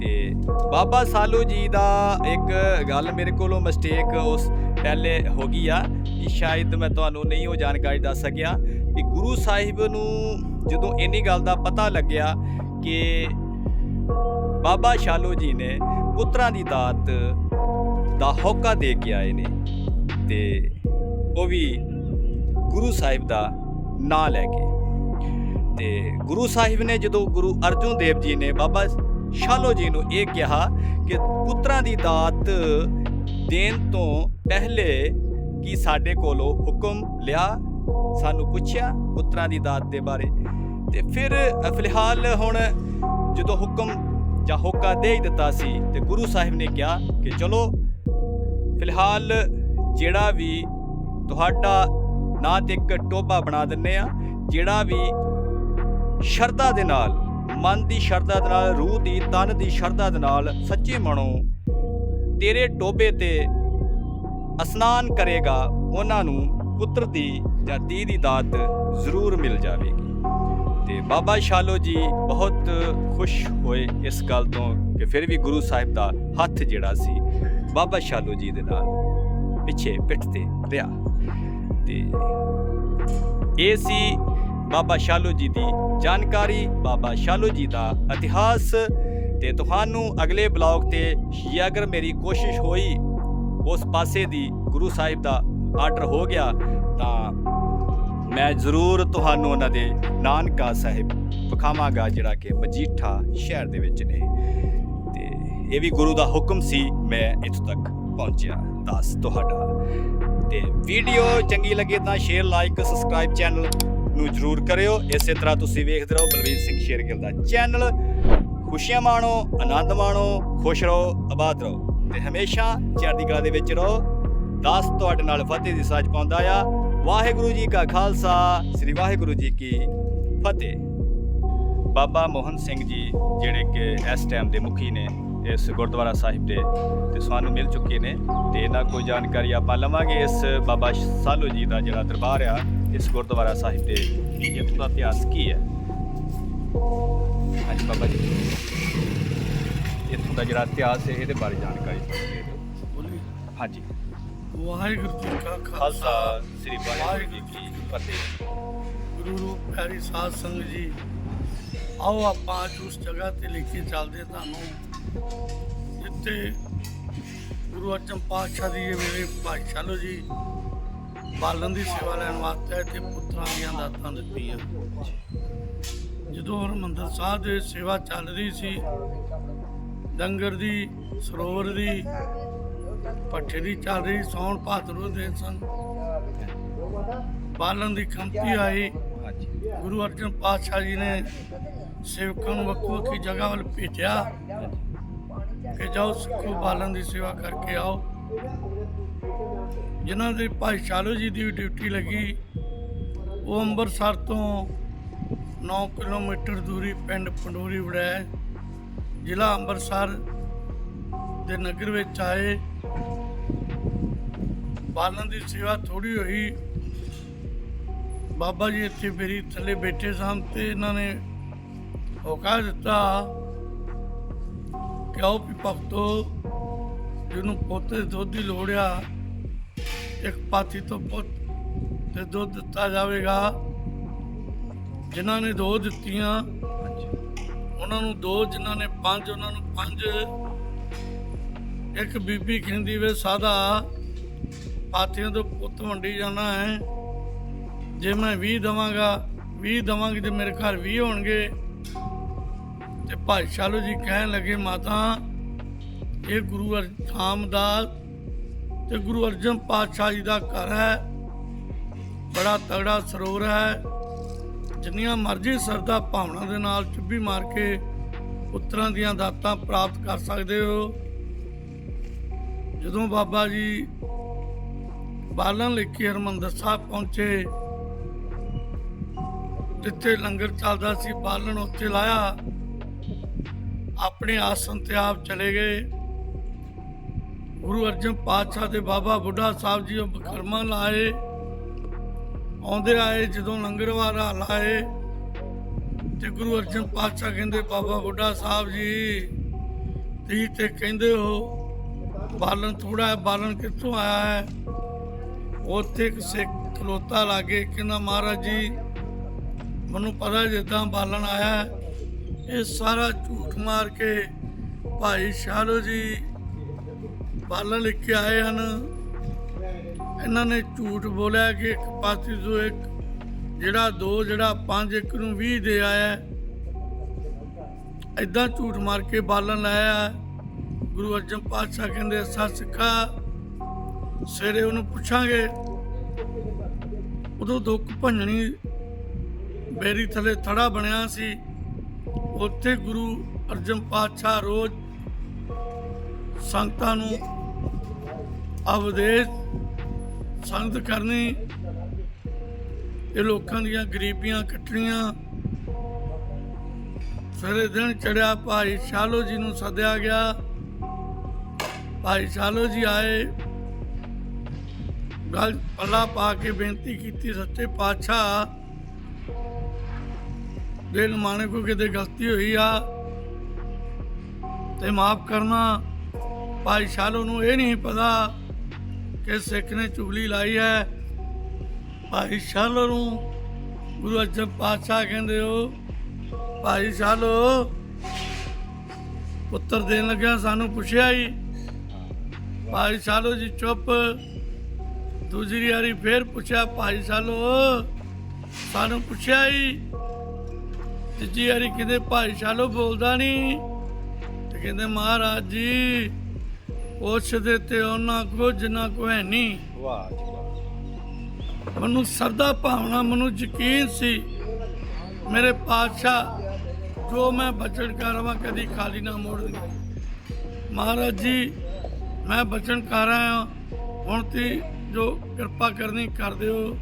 ਤੇ ਬਾਬਾ ਸਾਲੂ ਜੀ ਦਾ ਇੱਕ ਗੱਲ ਮੇਰੇ ਕੋਲੋਂ ਮਿਸਟੇਕ ਉਸ ਪਹਿਲੇ ਹੋ ਗਈ ਆ, ਕਿ ਸ਼ਾਇਦ ਮੈਂ ਤੁਹਾਨੂੰ ਨਹੀਂ ਉਹ ਜਾਣਕਾਰੀ ਦੱਸ ਸਕਿਆ। ਕਿ ਗੁਰੂ ਸਾਹਿਬ ਨੂੰ ਜਦੋਂ ਇੰਨੀ ਗੱਲ ਦਾ ਪਤਾ ਲੱਗਿਆ ਕਿ ਬਾਬਾ ਸ਼ਾਲੋ ਜੀ ਨੇ ਪੁੱਤਰਾਂ ਦੀ ਦਾਤ ਦਾ ਹੋਕਾ ਦੇ ਕੇ ਆਏ ਨੇ ਤੇ ਉਹ ਵੀ ਗੁਰੂ ਸਾਹਿਬ ਦਾ ਨਾਂ ਲੈ ਕੇ। ਤੇ ਗੁਰੂ ਸਾਹਿਬ ਨੇ ਜਦੋਂ ਗੁਰੂ ਅਰਜੁਨ ਦੇਵ ਜੀ ਨੇ ਬਾਬਾ ਸ਼ਾਲੋ ਜੀ ਨੂੰ ਇਹ ਕਿਹਾ ਕਿ ਪੁੱਤਰਾਂ ਦੀ ਦਾਤ ਦੇਣ ਤੋਂ ਪਹਿਲੇ ਕਿ ਸਾਡੇ ਕੋਲੋਂ ਹੁਕਮ ਲਿਆ ਸਾਨੂੰ ਪੁੱਛਿਆ ਪੁੱਤਰਾਂ ਦੀ ਦਾਤ ਦੇ ਬਾਰੇ। ਤੇ ਫਿਰ ਫਿਲਹਾਲ ਹੁਣ ਜਦੋਂ ਹੁਕਮ ਜਾਂ ਹੋਕਾ ਦੇ ਹੀ ਦਿੱਤਾ ਸੀ, ਤੇ ਗੁਰੂ ਸਾਹਿਬ ਨੇ ਕਿਹਾ ਕਿ ਚਲੋ, ਫਿਲਹਾਲ ਜਿਹੜਾ ਵੀ ਤੁਹਾਡਾ ਨਾਂ ਤੇ ਇੱਕ ਟੋਬਾ ਬਣਾ ਦਿੰਨੇ ਆ, ਜਿਹੜਾ ਵੀ ਸ਼ਰਧਾ ਦੇ ਨਾਲ, ਮਨ ਦੀ ਸ਼ਰਧਾ ਦੇ ਨਾਲ, ਰੂਹ ਦੀ, ਤਨ ਦੀ ਸ਼ਰਧਾ ਦੇ ਨਾਲ ਸੱਚੇ ਮਨੋਂ ਤੇਰੇ ਟੋਬੇ ਤੇ ਇਸ਼ਨਾਨ ਕਰੇਗਾ, ਉਹਨਾਂ ਨੂੰ ਪੁੱਤਰ ਦੀ ਜਾਂ ਧੀ ਦੀ ਦਾਤ ਜ਼ਰੂਰ ਮਿਲ ਜਾਵੇਗੀ। ਤੇ ਬਾਬਾ ਸ਼ਾਲੋ ਜੀ ਬਹੁਤ ਖੁਸ਼ ਹੋਏ ਇਸ ਗੱਲ ਤੋਂ ਕਿ ਫਿਰ ਵੀ ਗੁਰੂ ਸਾਹਿਬ ਦਾ ਹੱਥ ਜਿਹੜਾ ਸੀ ਬਾਬਾ ਸ਼ਾਲੋ ਜੀ ਦੇ ਨਾਲ ਪਿੱਛੇ ਪਿੱਠ ਤੇ ਰਿਹਾ। ਤੇ ਇਹ ਸੀ ਬਾਬਾ ਸ਼ਾਲੋ ਜੀ ਦੀ ਜਾਣਕਾਰੀ, ਬਾਬਾ ਸ਼ਾਲੋ ਜੀ ਦਾ ਇਤਿਹਾਸ। ਤੇ ਤੁਹਾਨੂੰ ਅਗਲੇ ਬਲੌਗ ਤੇ ਜੇ ਅਗਰ ਮੇਰੀ ਕੋਸ਼ਿਸ਼ ਹੋਈ ਉਸ ਪਾਸੇ ਦੀ ਗੁਰੂ ਸਾਹਿਬ ਦਾ ਆਰਡਰ ਹੋ ਗਿਆ ਤਾਂ ਮੈਂ ਜ਼ਰੂਰ ਤੁਹਾਨੂੰ ਉਹਨਾਂ ਦੇ ਨਾਨਕਾ ਸਾਹਿਬ ਵਿਖਾਵਾਂਗਾ, ਜਿਹੜਾ ਕਿ ਮਜੀਠਾ ਸ਼ਹਿਰ ਦੇ ਵਿੱਚ ਨੇ। ਤੇ ਇਹ ਵੀ ਗੁਰੂ ਦਾ ਹੁਕਮ ਸੀ, ਮੈਂ ਇੱਥੋਂ ਤੱਕ ਪਹੁੰਚਿਆ। ਦਾਸ ਤੁਹਾਡਾ। ਤੇ ਵੀਡੀਓ ਚੰਗੀ ਲੱਗੇ ਤਾਂ ਸ਼ੇਅਰ ਲਾਈਕ ਸਬਸਕ੍ਰਾਈਬ ਚੈਨਲ ਨੂੰ ਜਰੂਰ ਕਰਿਓ। ਇਸੇ ਤਰ੍ਹਾਂ ਤੁਸੀਂ ਵੇਖਦੇ ਰਹੋ ਬਲਵੀਰ ਸਿੰਘ ਸ਼ੇਰਗਿੱਲ ਦਾ ਚੈਨਲ ਖੁਸ਼ੀਆਂ ਮਾਣੋ, ਆਨੰਦ ਮਾਣੋ, ਖੁਸ਼ ਰਹੋ, ਆਬਾਦ ਰਹੋ। ਤੇ ਹਮੇਸ਼ਾ ਚੜ੍ਹਦੀ ਕਲਾ ਦੇ ਵਿੱਚ ਰਹੋ। ਦਾਸ ਤੁਹਾਡੇ ਨਾਲ ਫਤਿਹ ਦੀ ਸਾਜ ਪਾਉਂਦਾ ਆ। ਵਾਹਿਗੁਰੂ ਜੀ ਕਾ ਖਾਲਸਾ ਸ੍ਰੀ ਵਾਹਿਗੁਰੂ ਜੀ ਕੀ ਫਤਿਹ। ਬਾਬਾ ਮੋਹਨ ਸਿੰਘ ਜੀ ਜਿਹੜੇ ਕਿ ਇਸ ਟਾਈਮ ਦੇ ਮੁਖੀ ਨੇ ਇਸ ਗੁਰਦੁਆਰਾ ਸਾਹਿਬ ਦੇ ਤੇ ਸਾਨੂੰ ਮਿਲ ਚੁੱਕੇ ਨੇ ਤੇ ਇਹਨਾਂ ਕੋਈ ਜਾਣਕਾਰੀ ਆਪਾਂ ਲਵਾਂਗੇ ਇਸ ਬਾਬਾ ਸਾਲੋ ਜੀ ਦਾ ਜਿਹੜਾ ਦਰਬਾਰ ਆ ਇਸ ਗੁਰਦੁਆਰਾ ਸਾਹਿਬ ਦੇ ਇੱਥੋਂ ਦਾ ਇਤਿਹਾਸ ਕੀ ਹੈ? ਹਾਂਜੀ ਬਾਬਾ ਜੀ। ਇੱਥੋਂ ਦਾ ਜਿਹੜਾ ਇਤਿਹਾਸ ਹੈ ਇਹਦੇ ਬਾਰੇ ਜਾਣਕਾਰੀ ਸਾਨੂੰ ਦੇ ਦਿਓ
ਬੋਲੀ
ਹਾਂਜੀ।
ਵਾਹਿਗੁਰੂ ਜੀ ਕਾ
ਖਾਲਸਾ। ਸ੍ਰੀ ਵਾਹਿਗੁਰੂ ਜੀ ਕੀ ਫਤਿਹ।
ਗੁਰੂ ਰੂਪ ਪਿਆਰੀ ਸਾਧ ਸੰਗਤ ਜੀ, ਆਓ ਆਪਾਂ ਅੱਜ ਉਸ ਜਗ੍ਹਾ ਤੇ ਲੈ ਕੇ ਚੱਲਦੇ ਤੁਹਾਨੂੰ। ਜਿੱਥੇ ਗੁਰੂ ਅਰਜਨ ਪਾਤਸ਼ਾਹ ਦੀ ਇਹ ਮੇਰੇ ਭਾਈ ਸ਼ਾਲੋ ਜੀ, ਬਾਲਣ ਦੀ ਸੇਵਾ ਲੈਣ ਵਾਸਤੇ ਤੇ ਪੁੱਤਰਾਂ ਦੀਆਂ ਦਾਤਾਂ ਦਿੱਤੀਆਂ। ਜਦੋਂ ਹਰਮੰਦਰ ਸਾਹਿਬ ਦੇ ਸੇਵਾ ਚੱਲ ਰਹੀ ਸੀ ਡੰਗਰ ਦੀ, ਸਰੋਵਰ ਦੀ, ਪੱਠੇ ਦੀ ਚੱਲ ਰਹੀ, ਸੌਣ ਭਾਦਰੋਂ ਦੇ ਸਨ। ਬਾਲਣ ਦੀ ਕੰਪੀ ਆਈ। ਗੁਰੂ ਅਰਜਨ ਪਾਤਸ਼ਾਹ ਜੀ ਨੇ ਸੇਵਕਾਂ ਨੂੰ ਵੱਖੋ ਵੱਖਰੀ ਜਗ੍ਹਾ ਵੱਲ ਭੇਜਿਆ ਕਿ ਜਾਓ ਸਿੱਖੋ ਬਾਲਣ ਦੀ ਸੇਵਾ ਕਰਕੇ ਆਓ। ਜਿਨ੍ਹਾਂ ਦੇ ਭਾਈ ਸ਼ਾਲੋ ਜੀ ਦੀ ਡਿਊਟੀ ਲੱਗੀ ਉਹ ਅੰਮ੍ਰਿਤਸਰ ਤੋਂ 9 ਕਿਲੋਮੀਟਰ ਦੂਰੀ ਪਿੰਡ ਪੰਡੋਰੀ ਵੜੈ ਜ਼ਿਲ੍ਹਾ ਅੰਮ੍ਰਿਤਸਰ ਦੇ ਨਗਰ ਵਿੱਚ ਆਏ। ਬਾਲਣ ਦੀ ਸੇਵਾ ਥੋੜੀ ਹੋਈ। ਬਾਬਾ ਜੀ ਇੱਥੇ ਮੇਰੀ ਥੱਲੇ ਬੈਠੇ ਸਨ ਤੇ ਇਹਨਾਂ ਨੇ ਹੋਕਾ ਦਿੱਤਾ ਕਿ ਆਓ ਵੀ ਭਗਤੋ, ਜਿਹਨੂੰ ਪੁੱਤ ਦੁੱਧ ਦੀ ਲੋੜ ਆ, ਇੱਕ ਪਾਥੀ ਤੋਂ ਪੁੱਤ ਤੇ ਦੁੱਧ ਦਿੱਤਾ ਜਾਵੇਗਾ। ਜਿਨ੍ਹਾਂ ਨੇ ਦੋ ਦਿੱਤੀਆਂ, ਉਹਨਾਂ ਨੂੰ ਦੋ, ਜਿਨ੍ਹਾਂ ਨੇ ਪੰਜ, ਉਹਨਾਂ ਨੂੰ ਪੰਜ। ਇੱਕ ਬੀਬੀ ਕਹਿੰਦੀ ਵੇ ਸਾਦਾ ਪਾਥੀਆਂ ਤੋਂ ਪੁੱਤ ਵੰਡੀ ਜਾਣਾ ਹੈ। ਜੇ ਮੈਂ 20 ਦਵਾਂਗਾ 20 ਦਵਾਂਗੀ ਤੇ ਮੇਰੇ ਘਰ 20 ਹੋਣਗੇ। ਤੇ ਭਾਈ ਸ਼ਾਲੂ ਜੀ ਕਹਿਣ ਲੱਗੇ, ਮਾਤਾ, ਇਹ ਗੁਰੂ ਅਰਜਨ ਦਾ ਤੇ ਗੁਰੂ ਅਰਜਨ ਪਾਤਸ਼ਾਹ ਜੀ ਦਾ ਘਰ ਹੈ। ਬੜਾ ਤਗੜਾ ਸਰੋਵਰ ਹੈ। ਜਿੰਨੀਆਂ ਮਰਜ਼ੀ ਸਰਦਾ ਭਾਵਨਾ ਦੇ ਨਾਲ ਚੁੱਭੀ ਮਾਰ ਕੇ ਪੁੱਤਰਾਂ ਦੀਆਂ ਦਾਤਾਂ ਪ੍ਰਾਪਤ ਕਰ ਸਕਦੇ ਹੋ। ਜਦੋਂ ਬਾਬਾ ਜੀ ਬਾਲਣ ਲਿਖੀ ਕੇ ਹਰਮੰਦਰ ਸਾਹਿਬ ਪਹੁੰਚੇ ਜਿੱਥੇ ਲੰਗਰ ਚੱਲਦਾ ਸੀ, ਬਾਲਣ ਉੱਥੇ ਲਾਇਆ। ਆਪਣੇ ਆਸਣ ਤੇ ਆਪ ਚਲੇ ਗਏ। ਗੁਰੂ ਅਰਜਨ ਪਾਤਸ਼ਾਹ ਦੇ ਬਾਬਾ ਬੁੱਢਾ ਸਾਹਿਬ ਜੀ ਉਹ ਬਕਰਮਾ ਲਾਏ। ਆਉਂਦੇ ਆਏ, ਜਦੋਂ ਲੰਗਰ ਵਾਲਾ ਲਾਏ, ਤੇ ਗੁਰੂ ਅਰਜਨ ਪਾਤਸ਼ਾਹ ਕਹਿੰਦੇ, ਬਾਬਾ ਬੁੱਢਾ ਸਾਹਿਬ ਜੀ, ਤੁਸੀਂ ਤੇ ਕਹਿੰਦੇ ਹੋ, ਬਾਲਣ ਥੋੜਾ ਹੈ, ਬਾਲਣ ਕਿੱਥੋਂ ਆਇਆ ਹੈ? ਉੱਥੇ ਇੱਕ ਸਿੱਖ ਖਲੋਤਾ ਲਾਗੇ, ਕਹਿੰਦਾ, ਮਹਾਰਾਜ ਜੀ ਮੈਨੂੰ ਪਤਾ ਜਿੱਦਾਂ ਬਾਲਣ ਆਇਆ ਇਹ ਸਾਰਾ ਝੂਠ ਮਾਰ ਕੇ ਭਾਈ ਸ਼ਾਲੋ ਜੀ ਬਾਲਣ ਲਿਖ ਕੇ ਆਏ ਹਨ। ਇਹਨਾਂ ਨੇ ਝੂਠ ਬੋਲਿਆ ਕਿ ਇੱਕ ਪਾਸੇ ਤੋਂ ਇੱਕ ਜਿਹੜਾ ਦੋ, ਜਿਹੜਾ ਪੰਜ, ਇੱਕ ਨੂੰ 20 ਦੇ ਆਇਆ ਐਦਾਂ ਝੂਠ ਮਾਰ ਕੇ ਬਾਲਣ ਲਾਇਆ ਗੁਰੂ ਅਰਜਨ ਪਾਤਸ਼ਾਹ ਕਹਿੰਦੇ ਅਸਾਂ ਸਿੱਖਾ ਸਵੇਰੇ ਉਹਨੂੰ ਪੁੱਛਾਂਗੇ, ਉਦੋਂ ਦੁੱਖ ਭੰਜਣੀ ਬੇਰੀ ਥਲੇ ਥੜਾ ਬਣਿਆ ਸੀ। ਉੱਥੇ ਗੁਰੂ ਅਰਜਨ ਪਾਤਸ਼ਾਹ ਰੋਜ਼ ਸੰਗਤਾਂ ਨੂੰ ਉਪਦੇਸ਼ ਸੰਗਤ ਕਰਨੀ, ਇਹ ਲੋਕਾਂ ਦੀਆਂ ਗਰੀਬੀਆਂ ਕੱਟਣੀਆਂ। ਸਾਰੇ ਦਿਨ ਚੜਿਆ ਭਾਈ ਸ਼ਾਲੋ ਜੀ ਨੂੰ ਸੱਦਿਆ ਗਿਆ। ਭਾਈ ਸ਼ਾਲੋ ਜੀ ਆਏ। ਗੱਲ ਪੱਲਾ ਪਾ ਕੇ ਬੇਨਤੀ ਕੀਤੀ, ਸੱਚੇ ਪਾਤਸ਼ਾਹ ਦੇ ਮਾਣੇ ਕੋ ਕਿਤੇ ਗਲਤੀ ਹੋਈ ਆ, ਤੇ ਮਾਫ ਕਰਨਾ ਭਾਈ ਸ਼ਾਲੋ ਨੂੰ ਇਹ ਨਹੀਂ ਪਤਾ ਕਿ ਸਿੱਖ ਨੇ ਚੁਗਲੀ ਲਾਈ ਹੈ। ਭਾਈ ਸ਼ਾਲੋ ਨੂੰ ਗੁਰੂ ਅਰਜਨ ਪਾਤਸ਼ਾਹ ਕਹਿੰਦੇ ਹੋ, ਭਾਈ ਸ਼ਾਲੋ, ਪੁੱਤਰ ਦੇਣ ਲੱਗਿਆ ਸਾਨੂੰ ਪੁੱਛਿਆ ਹੀ। ਭਾਈ ਸ਼ਾਲੋ ਜੀ ਚੁੱਪ, ਦੂਜੀ ਵਾਰੀ ਫੇਰ ਪੁੱਛਿਆ, ਭਾਈ ਸ਼ਾਲੋ, ਸਾਨੂੰ ਪੁੱਛਿਆ ਹੀ ਤੀਜੀ ਵਾਰੀ ਕਿਤੇ ਭਾਈ ਸ਼ਾਲੋ ਬੋਲਦਾ ਨਹੀਂ ਤੇ ਕਹਿੰਦੇ ਮਹਾਰਾਜ ਜੀ ਪੁੱਛਦੇ ਤੇ ਉਹਨਾਂ ਕੋ ਜਿੰਨਾ ਕੋ ਹੈ ਨਹੀਂ
ਵਾਹ ਜੀ ਵਾਹ।
ਮੈਨੂੰ ਸਰਦਾ ਭਾਵਨਾ ਮੈਨੂੰ ਯਕੀਨ ਸੀ ਮੇਰੇ ਪਾਤਸ਼ਾਹ ਜੋ ਮੈਂ ਬਚਨ ਕਰਾਵਾਂ ਕਦੀ ਖਾਲੀ ਨਾ ਮੋੜਨਗੇ ਮਹਾਰਾਜ ਜੀ ਮੈਂ ਬਚਨ ਕਰ ਰਿਹਾ ਹੁਣ ਤੇ ਜੋ ਕਿਰਪਾ ਕਰਨੀ ਕਰ ਦਿਓ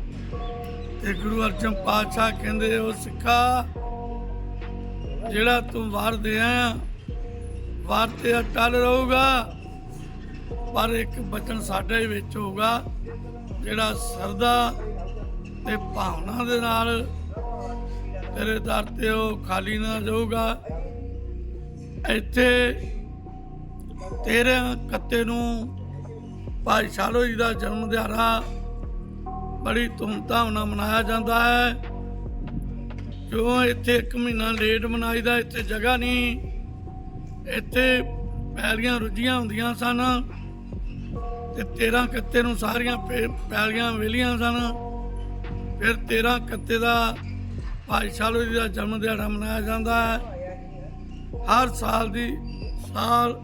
ਤੇ ਗੁਰੂ ਅਰਜਨ ਪਾਤਸ਼ਾਹ ਕਹਿੰਦੇ ਉਹ ਸਿੱਖਾ ਜਿਹੜਾ ਤੂੰ ਵਾਰ ਦੇ ਆਇਆ, ਵਾਰ ਤੇ ਅਟਲ ਰਹੂਗਾ, ਪਰ ਇੱਕ ਬਚਨ ਸਾਡੇ ਵਿੱਚ ਹੋਊਗਾ, ਜਿਹੜਾ ਸਰਦਾ ਤੇ ਭਾਵਨਾ ਦੇ ਨਾਲ ਤੇਰੇ ਦਰ ਤੇ ਉਹ ਖਾਲੀ ਨਾ ਜਾਊਗਾ ਇੱਥੇ ਤੇਰੇ ਕੱਤੇ ਨੂੰ ਭਾਈ ਸ਼ਾਲੋ ਜੀ ਦਾ ਜਨਮ ਦਿਹਾੜਾ ਬੜੀ ਧੂਮਧਾਮ ਨਾਲ ਮਨਾਇਆ ਜਾਂਦਾ ਹੈ। ਕਿਉਂ ਇੱਥੇ ਇੱਕ ਮਹੀਨਾ ਲੇਟ ਮਨਾਈਦਾ, ਇੱਥੇ ਜਗ੍ਹਾ ਨਹੀਂ। ਇੱਥੇ ਪੈਲੀਆਂ ਰੁੱਝੀਆਂ ਹੁੰਦੀਆਂ ਸਨ ਤੇ 13 ਕੱਤੇ ਨੂੰ ਸਾਰੀਆਂ ਪੇ- ਪੈਲੀਆਂ ਵੇਲੀਆਂ ਸਨ। ਫਿਰ 13 ਕੱਤੇ ਦਾ ਭਾਈ ਸ਼ਾਲੋ ਜੀ ਦਾ ਜਨਮ ਦਿਹਾੜਾ ਮਨਾਇਆ ਜਾਂਦਾ ਹੈ। ਹਰ ਸਾਲ ਦੀ, ਸਾਲ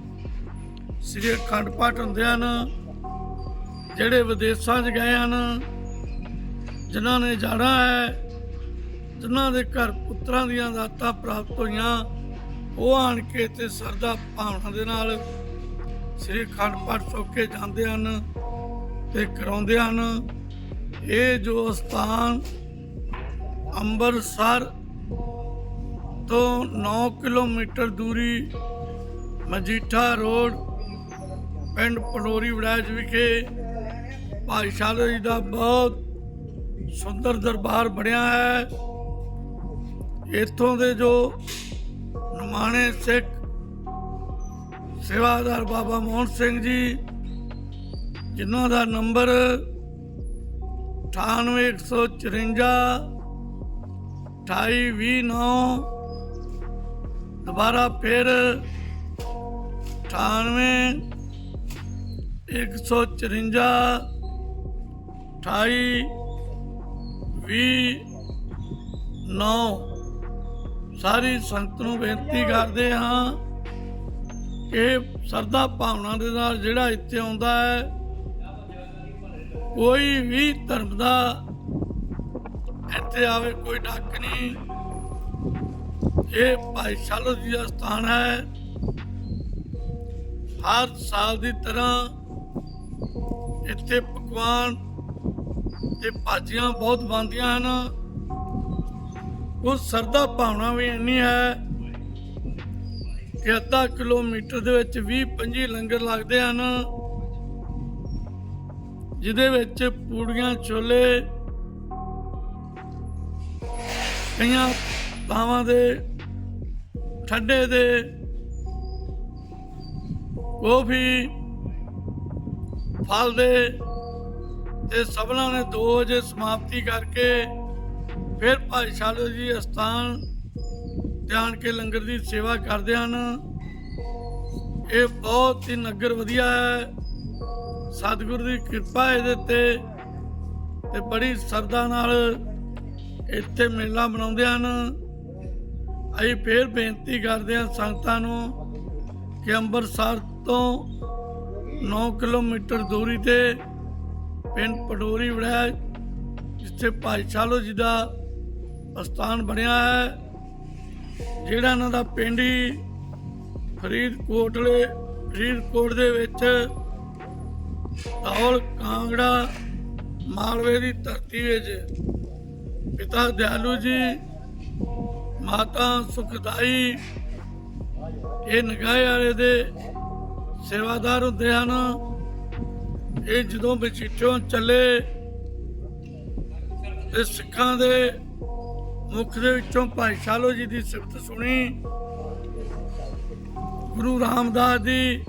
ਸ੍ਰੀ ਅਖੰਡ ਪਾਠ ਹੁੰਦੇ ਹਨ, ਜਿਹੜੇ ਵਿਦੇਸ਼ਾਂ 'ਚ ਗਏ ਹਨ, ਜਿਨ੍ਹਾਂ ਨੇ ਜਾਣਾ ਹੈ ਜਿਨ੍ਹਾਂ ਦੇ ਘਰ ਪੁੱਤਰਾਂ ਦੀਆਂ ਦਾਤਾਂ ਪ੍ਰਾਪਤ ਹੋਈਆਂ, ਉਹ ਆਣ ਕੇ ਤੇ ਸਰਦਾ ਭਾਵਨਾ ਦੇ ਨਾਲ ਸ੍ਰੀ ਅਖੰਡ ਪਾਠ ਸੁੱਖ ਕੇ ਜਾਂਦੇ ਹਨ ਤੇ ਕਰਾਉਂਦੇ ਹਨ। ਇਹ ਜੋ ਸਥਾਨ ਅੰਮ੍ਰਿਤਸਰ ਤੋਂ 9 ਕਿਲੋਮੀਟਰ ਦੂਰੀ ਮਜੀਠਾ ਰੋਡ, ਪਿੰਡ ਪਡੋਰੀ ਵੜੈਚ ਵਿਖੇ ਭਾਈ ਸ਼ਾਲੋ ਜੀ ਦਾ ਬਹੁਤ ਸੁੰਦਰ ਦਰਬਾਰ ਬਣਿਆ ਹੈ। ਇੱਥੋਂ ਦੇ ਜੋ ਨਮਾਣੇ ਸਿੱਖ ਸੇਵਾਦਾਰ ਬਾਬਾ ਮੋਹਨ ਸਿੰਘ ਜੀ, ਜਿਨ੍ਹਾਂ ਦਾ ਨੰਬਰ 98154 2829 ਦੁਬਾਰਾ ਫਿਰ 98 154 28 ਵੀਹ ਨੌ। ਸਾਰੀ ਸੰਗਤ ਨੂੰ ਬੇਨਤੀ ਕਰਦੇ ਹਾਂ ਕਿ ਸਰਦਾ ਭਾਵਨਾ ਦੇ ਨਾਲ ਜਿਹੜਾ ਇੱਥੇ ਆਉਂਦਾ ਹੈ, ਕੋਈ ਵੀ ਧਰਮ ਦਾ ਇੱਥੇ ਆਵੇ, ਕੋਈ ਡੱਕ ਨਹੀਂ। ਇਹ ਭਾਈ ਸ਼ਾਲੋ ਜੀ ਦਾ ਸਥਾਨ ਹੈ। ਹਰ ਸਾਲ ਦੀ ਤਰ੍ਹਾਂ ਇੱਥੇ ਪਕਵਾਨ ਤੇ ਭਾਜੀਆਂ ਬਹੁਤ ਬਣਦੀਆਂ ਹਨ। ਉਹ ਸਰਦਾ ਭਾਵਨਾ ਵੀ ਇੰਨੀ ਹੈ ਕਿ ਅੱਧਾ ਕਿਲੋਮੀਟਰ ਦੇ ਵਿੱਚ 20 25 ਲੰਗਰ ਲੱਗਦੇ ਹਨ, ਜਿਹਦੇ ਵਿੱਚ ਪੂੜੀਆਂ, ਛੋਲੇ, ਕਈਆਂ ਤਾਵਾਂ ਦੇ ਠੰਡੇ ਦੇ ਕੌਫੀ, ਫਲ ਦੇ, ਤੇ ਸਭਨਾਂ ਨੇ 2 ਵਜੇ ਸਮਾਪਤੀ ਕਰਕੇ ਫਿਰ ਭਾਈ ਸ਼ਾਲੋ ਜੀ ਅਸਥਾਨ ਧਿਆਨ ਕੇ ਲੰਗਰ ਦੀ ਸੇਵਾ ਕਰਦੇ ਹਨ। ਇਹ ਬਹੁਤ ਹੀ ਨਗਰ ਵਧੀਆ ਹੈ। ਸਤਿਗੁਰ ਦੀ ਕਿਰਪਾ ਇਹਦੇ ਤੇ ਤੇ ਬੜੀ ਸਰਦਾ ਨਾਲ ਇੱਥੇ ਮੇਲਾ ਮਨਾਉਂਦੇ ਹਨ। ਅਸੀਂ ਫੇਰ ਬੇਨਤੀ ਕਰਦੇ ਹਾਂ ਸੰਗਤਾਂ ਨੂੰ ਕਿ ਅੰਮ੍ਰਿਤਸਰ ਤੋਂ 9 ਕਿਲੋਮੀਟਰ ਦੂਰੀ ਤੇ ਪਿੰਡ ਪਡੋਰੀ ਵੜਿਆ ਜਿੱਥੇ ਭਾਈ ਚਾਲੋ ਜੀ ਦਾ ਅਸਥਾਨ ਬਣਿਆ ਹੈ, ਜਿਹੜਾ ਇਹਨਾਂ ਦਾ ਪਿੰਡ ਹੀ ਫਰੀਦਕੋਟਲੇ, ਫਰੀਦਕੋਟ ਦੇ ਵਿੱਚ ਧੌਲ ਕਾਂਗੜਾ ਮਾਲਵੇ ਦੀ ਧਰਤੀ ਵਿੱਚ ਪਿਤਾ ਦਿਆਲੂ ਜੀ, ਮਾਤਾ ਸੁਖਦਾਈ, ਇਹ ਨਗਾਏ ਵਾਲੇ ਦੇ ਸੇਵਾਦਾਰ ਹੁੰਦੇ ਹਨ। ਇਹ ਜਦੋਂ ਮਜੀਠਿਓਂ ਚੱਲੇ ਤੇ ਸਿੱਖਾਂ ਦੇ ਮੁਖ ਦੇ ਵਿੱਚੋਂ ਭਾਈ ਸ਼ਾਲੋ ਜੀ ਦੀ ਸਿਫਤ ਸੁਣੀ। ਗੁਰੂ ਰਾਮਦਾਸ ਜੀ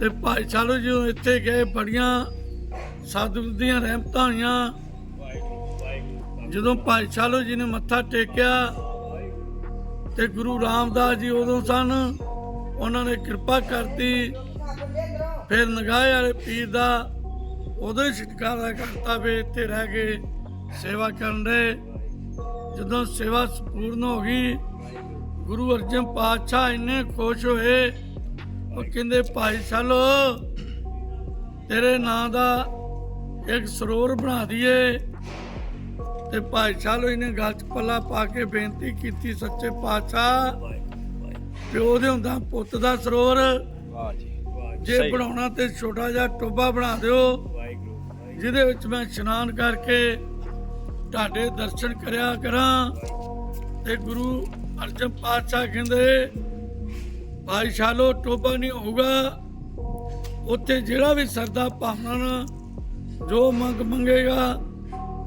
ਤੇ ਭਾਈ ਸ਼ਾਲੋ ਜੀ ਇੱਥੇ ਗਏ, ਬੜੀਆਂ ਸਾਧੂ ਦੀਆਂ ਰਹਿਮਤਾਂ ਹੋਈਆਂ। ਜਦੋਂ ਭਾਈ ਸ਼ਾਲੋ ਜੀ ਨੇ ਮੱਥਾ ਟੇਕਿਆ ਤੇ ਗੁਰੂ ਰਾਮਦਾਸ ਜੀ ਉਦੋਂ ਸਨ, ਉਹਨਾਂ ਨੇ ਕਿਰਪਾ ਕਰਤੀ। ਫਿਰ ਨਗਾਏ ਵਾਲੇ ਪੀਰ ਦਾ ਉਦੋਂ ਹੀ ਛੁਟਕਾਰਾ ਕਰਤਾ ਵੀ ਇੱਥੇ ਰਹਿ ਕੇ ਸੇਵਾ ਕਰਨ ਦੇ। ਜਦੋਂ ਸੇਵਾ ਸੰਪੂਰਨ ਹੋ ਗਈ ਗੁਰੂ ਅਰਜਨ ਪਾਤਸ਼ਾਹ ਇੰਨੇ ਖੁਸ਼ ਹੋਏ। ਉਹ ਕਹਿੰਦੇ ਭਾਈ ਸਾਲੋ ਤੇਰੇ ਨਾਂ ਦਾ ਇੱਕ ਸਰੋਵਰ ਬਣਾ ਦਈਏ। ਤੇ ਭਾਈ ਸਾਲੋ ਇਹਨੇ ਗੱਲ ਚ ਪੱਲਾ ਪਾ ਕੇ ਬੇਨਤੀ ਕੀਤੀ ਸੱਚੇ ਪਾਤਸ਼ਾਹ। ਪਿਓ ਦੇ ਹੁੰਦਾ ਪੁੱਤ ਦਾ ਸਰੋਵਰ।
ਵਾਹ ਜੀ।
ਬਣਾਉਣਾ ਤੇ ਛੋਟਾ ਜਿਹਾ ਟੋਬਾ ਬਣਾ ਦਿਓ ਜਿਹਦੇ ਵਿੱਚ ਮੈਂ ਇਸ਼ਨਾਨ ਕਰਕੇ ਤੁਹਾਡੇ ਦਰਸ਼ਨ ਕਰਿਆ ਕਰਾਂ ਤੇ ਗੁਰੂ ਅਰਜਨ ਪਾਤਸ਼ਾਹ ਕਹਿੰਦੇ ਭਾਈ ਸ਼ਾਲੋ ਟੋਬਾ ਨਹੀਂ ਹੋਊਗਾ। ਉੱਥੇ ਜਿਹੜਾ ਵੀ ਸਰਦਾ ਭਾਵਨਾ ਨਾਲ ਜੋ ਮੰਗ ਮੰਗੇਗਾ,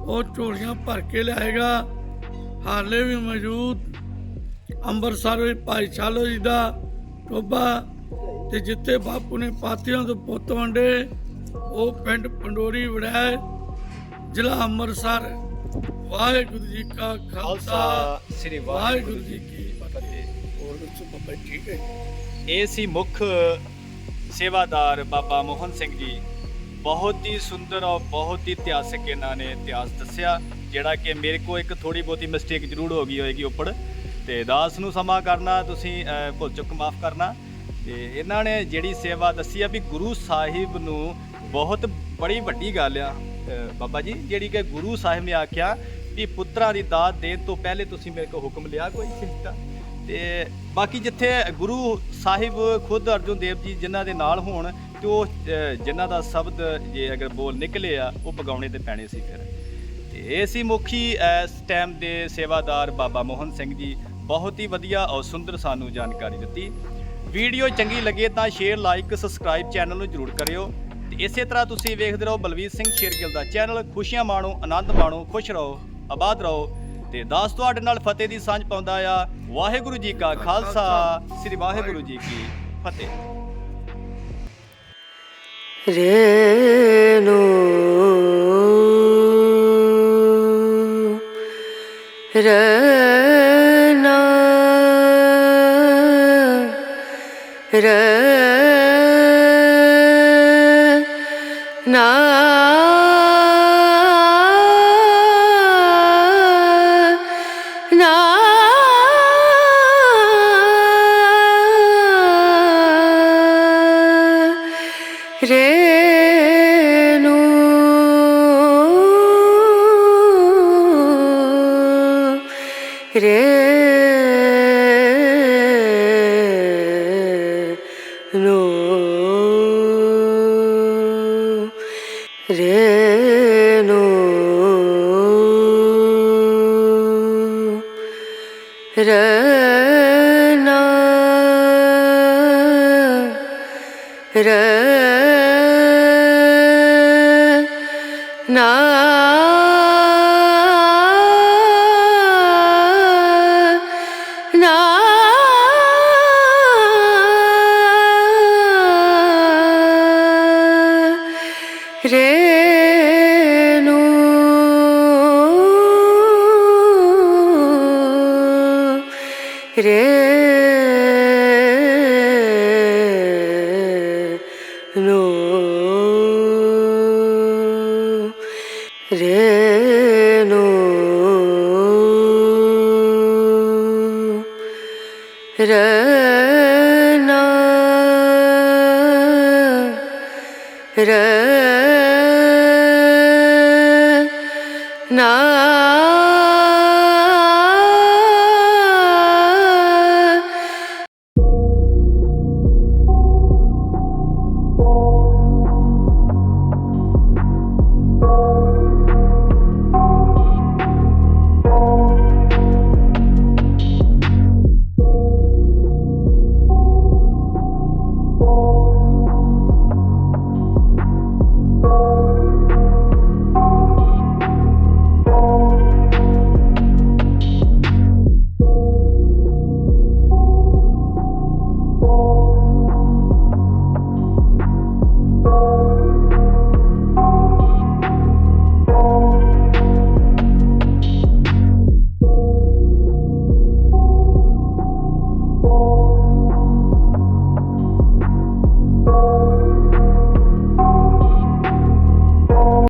ਉਹ ਝੋਲੀਆਂ ਭਰ ਕੇ ਲਿਆਏਗਾ। ਹਾਲੇ ਵੀ ਮੌਜੂਦ ਅੰਮ੍ਰਿਤਸਰ ਵਿੱਚ ਭਾਈ ਸ਼ਾਲੋ ਜੀ ਦਾ ਟੋਬਾ ਤੇ ਜਿੱਥੇ ਬਾਪੂ ਨੇ ਪਾਤੀਆਂ ਤੋਂ ਪੁੱਤ ਵੰਡੇ, ਉਹ ਪਿੰਡ ਪੰਡੋਰੀ ਵੜਿਆ ਜ਼ਿਲ੍ਹਾ ਅੰਮ੍ਰਿਤਸਰ। ਵਾਹਿਗੁਰੂ ਜੀ ਕਾ ਖਾਲਸਾ
ਸ੍ਰੀ
ਵਾਹਿਗੁਰੂ ਜੀ ਕੀ ਫਤਿਹ। ਹੋਰ ਦੱਸੋ ਬਾਬਾ ਠੀਕ ਹੈ
ਇਹ ਸੀ ਮੁੱਖ ਸੇਵਾਦਾਰ ਬਾਬਾ ਮੋਹਨ ਸਿੰਘ ਜੀ। ਬਹੁਤ ਹੀ ਸੁੰਦਰ ਔਰ ਬਹੁਤ ਹੀ ਇਤਿਹਾਸਕ ਇਹਨਾਂ ਨੇ ਇਤਿਹਾਸ ਦੱਸਿਆ ਜਿਹੜਾ ਕਿ ਮੇਰੇ ਕੋ ਇੱਕ ਥੋੜੀ ਬਹੁਤੀ ਮਿਸਟੇਕ ਜ਼ਰੂਰ ਹੋ ਗਈ ਹੋਏਗੀ ਉੱਪਰ। ਤੇ ਦਾਸ ਨੂੰ ਸਮਾਂ ਕਰਨਾ ਤੁਸੀਂ ਭੁੱਲ ਚੁੱਕ ਮਾਫ ਕਰਨਾ। ਤੇ ਇਹਨਾਂ ਨੇ ਜਿਹੜੀ ਸੇਵਾ ਦੱਸੀ ਆ ਵੀ ਗੁਰੂ ਸਾਹਿਬ ਨੂੰ ਬਹੁਤ ਬੜੀ ਵੱਡੀ ਗੱਲ ਆ। ਬਾਬਾ ਜੀ, ਜਿਹੜੀ ਕਿ ਗੁਰੂ ਸਾਹਿਬ ਨੇ ਆਖਿਆ ਵੀ ਪੁੱਤਰਾਂ ਦੀ ਦਾਤ ਦੇਣ ਤੋਂ ਪਹਿਲੇ ਤੁਸੀਂ ਮੇਰੇ ਕੋਲ ਹੁਕਮ ਲਿਆ ਕੋਈ ਸਿੱਖਾ ਤੇ ਬਾਕੀ ਜਿੱਥੇ ਗੁਰੂ ਸਾਹਿਬ ਖੁਦ ਅਰਜੁਨ ਦੇਵ ਜੀ ਜਿਨ੍ਹਾਂ ਦੇ ਨਾਲ ਹੋਣ, ਤੇ ਉਹ ਜਿਨ੍ਹਾਂ ਦਾ ਸ਼ਬਦ ਜੇ ਅਗਰ ਬੋਲ ਨਿਕਲੇ ਆ, ਉਹ ਪਗਾਉਣੇ ਤੇ ਪੈਣੇ ਸੀ ਫਿਰ। ਤੇ ਇਹ ਸੀ ਮੁਖੀ ਇਸ ਟਾਈਮ ਦੇ ਸੇਵਾਦਾਰ ਬਾਬਾ ਮੋਹਨ ਸਿੰਘ ਜੀ। ਬਹੁਤ ਹੀ ਵਧੀਆ ਔਰ ਸੁੰਦਰ ਸਾਨੂੰ ਜਾਣਕਾਰੀ ਦਿੱਤੀ। ਵੀਡੀਓ ਚੰਗੀ ਲੱਗੇ ਤਾਂ ਸ਼ੇਅਰ ਲਾਈਕ ਸਬਸਕ੍ਰਾਈਬ ਚੈਨਲ ਨੂੰ ਜਰੂਰ ਕਰਿਓ। ਤੇ ਇਸੇ ਤਰ੍ਹਾਂ ਤੁਸੀਂ ਵੇਖਦੇ ਰਹੋ ਬਲਵੀਰ ਸਿੰਘ ਸ਼ੇਰਗਿੱਲ ਦਾ ਚੈਨਲ। ਖੁਸ਼ੀਆਂ ਮਾਣੋ, ਆਨੰਦ ਮਾਣੋ, ਖੁਸ਼ ਰਹੋ, ਆਬਾਦ ਰਹੋ। ਤੇ ਦਾਸ ਤੁਹਾਡੇ ਨਾਲ ਫਤਿਹ ਦੀ ਸਾਂਝ ਪਾਉਂਦਾ ਆ। ਵਾਹਿਗੁਰੂ ਜੀ ਕਾ ਖਾਲਸਾ, ਸ੍ਰੀ ਵਾਹਿਗੁਰੂ ਜੀ ਕੀ ਫਤਿਹ।
ਰੇਨੂ, ਰਨਾ ਰਨਾ।